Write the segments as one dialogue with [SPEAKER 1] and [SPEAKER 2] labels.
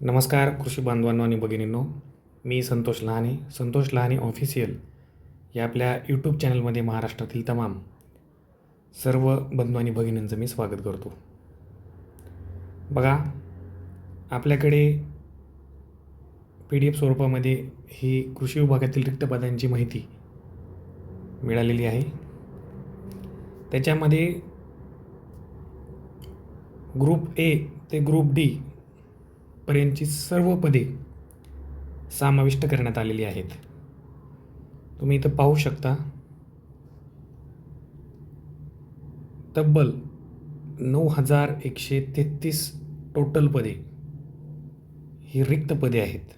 [SPEAKER 1] नमस्कार कृषी बांधवांनो आणि भगिनींनो. मी संतोष लहाने संतोष लहाने ऑफिशियल या आपल्या यूट्यूब चॅनलमध्ये महाराष्ट्रातील तमाम सर्व बंधू आणि भगिनींचं मी स्वागत करतो. बघा आपल्याकडे पी डी एफ स्वरूपामध्ये ही कृषी विभागातील रिक्त पदांची माहिती मिळालेली आहे. त्याच्यामध्ये ग्रुप ए ते ग्रुप डी पर्यंतची सर्व पदे समाविष्ट करण्यात आलेली आहेत. तुम्ही इथं पाहू शकता. तब्बल नऊ हजार एकशे तेहतीस टोटल पदे ही रिक्त पदे आहेत.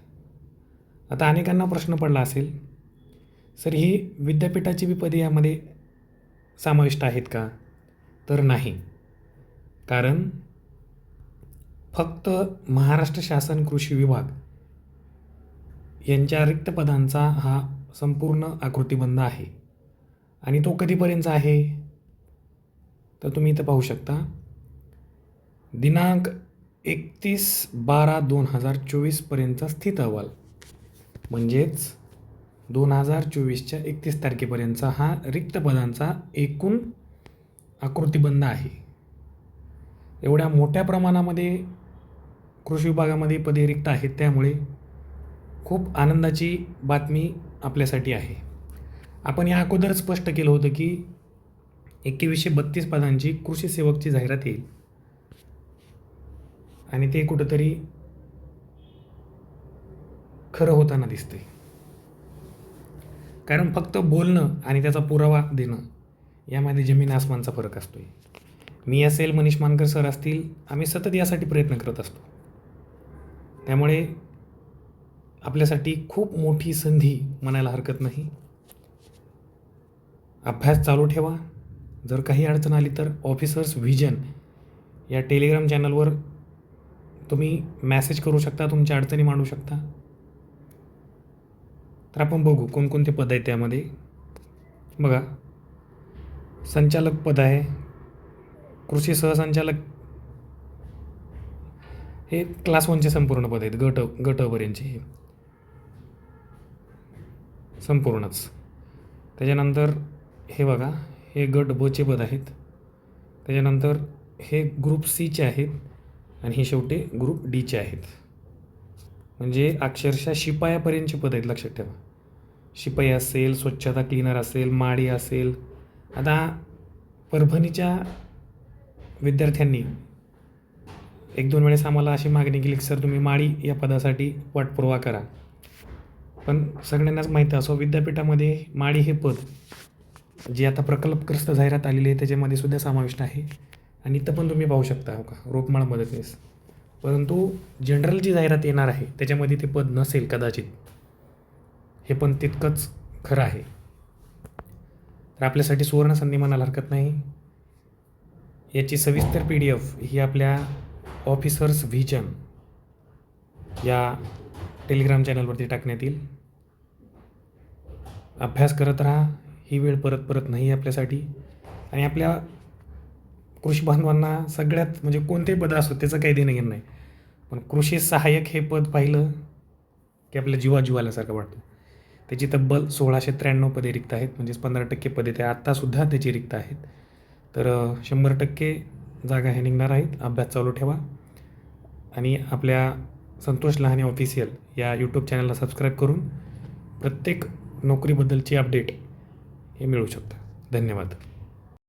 [SPEAKER 1] आता अनेकांना प्रश्न पडला असेल सर ही विद्यापीठाची बी पदे यामध्ये समाविष्ट आहेत का? तर नाही. कारण फक्त महाराष्ट्र शासन कृषी विभाग यांच्या रिक्त पदांचा हा संपूर्ण आकृतीबंध आहे. आणि तो कधीपर्यंत आहे? तर तुम्ही इथं पाहू शकता. दिनांक एकतीस बारा दोन हजार चोवीसपर्यंतचा स्थित अहवाल. म्हणजेच दोन हजार चोवीसच्या एकतीस तारखेपर्यंतचा हा रिक्त पदांचा एकूण आकृतीबंध आहे. एवढ्या मोठ्या प्रमाणामध्ये कृषी विभागामध्ये पदे रिक्त आहेत त्यामुळे खूप आनंदाची बातमी आपल्यासाठी आहे. आपण या अगोदर स्पष्ट केलं होतं की एकवीसशे बत्तीस पदांची कृषी सेवकची जाहिरात येईल. आणि ते कुठंतरी खरं होताना दिसते कारण फक्त बोलणं आणि त्याचा पुरावा देणं यामध्ये जमीन आसमानचा फरक असतो मी असेल मनीष मानकर सर असतील आम्ही सतत यासाठी प्रयत्न करत असतो. त्यामुळे आपल्यासाठी खूप मोठी संधी म्हणायला हरकत नाही. अभ्यास चालू ठेवा. जर काही अडचण आली तर ऑफिसर्स व्हिजन या टेलिग्राम चॅनलवर तुम्ही मॅसेज करू शकता तुमच्या अडचणी मांडू शकता. तर आपण बघू कोणकोणते पद आहेत त्यामध्ये. बघा संचालक पद आहे. कृषी सहसंचालक हे क्लास वनचे संपूर्ण पद आहेत. गट गटपर्यंतचे हे. संपूर्णच. त्याच्यानंतर हे बघा हे गट बचे पद आहेत. त्याच्यानंतर हे ग्रुप सीचे आहेत आणि हे शेवटी ग्रुप डीचे आहेत. म्हणजे अक्षरशः शिपायापर्यंतची पद आहेत लक्षात ठेवा. शिपाई असेल स्वच्छता क्लीनर असेल माडी असेल. आता परभणीच्या विद्यार्थ्यांनी एक दोन वेळेस आम्हाला अशी मागणी केली की सर तुम्ही माळी या पदासाठी पाठपुरावा करा. पण सगळ्यांनाच माहीत असो विद्यापीठामध्ये माळी हे पद जे आता प्रकल्पग्रस्त जाहिरात आलेली आहे त्याच्यामध्ये सुद्धा समाविष्ट आहे. आणि इथं पण तुम्ही पाहू शकता हो का रोपमाळ मदतनीस. परंतु जनरल जी जाहिरात येणार आहे त्याच्यामध्ये ते पद नसेल कदाचित. हे पण तितकंच खरं आहे. तर आपल्यासाठी सुवर्ण संधी म्हणायला हरकत नाही. याची सविस्तर पी डी एफ ही आपल्या ऑफिसर्स व्हिजन या टेलिग्राम चॅनलवरती टाकण्यात येईल अभ्यास करत राहा ही वेळ परत परत नाही आपल्यासाठी. आणि आपल्या कृषी बांधवांना सगळ्यात म्हणजे कोणतेही पद असो त्याचं काही देणं घेणं नाही. पण कृषी सहाय्यक हे पद पाहिलं की आपल्या जीवा जीवाल्यासारखं वाटतं. त्याची तब्बल सोळाशे त्र्याण्णव पदे रिक्त आहेत म्हणजेच पंधरा टक्के पदे ते आत्तासुद्धा त्याची रिक्त आहेत. तर शंभर टक्के जागा ह्या निघणार आहेत. अभ्यास चालू ठेवा. आणि आपल्या संतोष लहाने ऑफिशियल या यूट्यूब चॅनलला सबस्क्राईब करून प्रत्येक नोकरीबद्दलची अपडेट हे मिळू शकतं. धन्यवाद.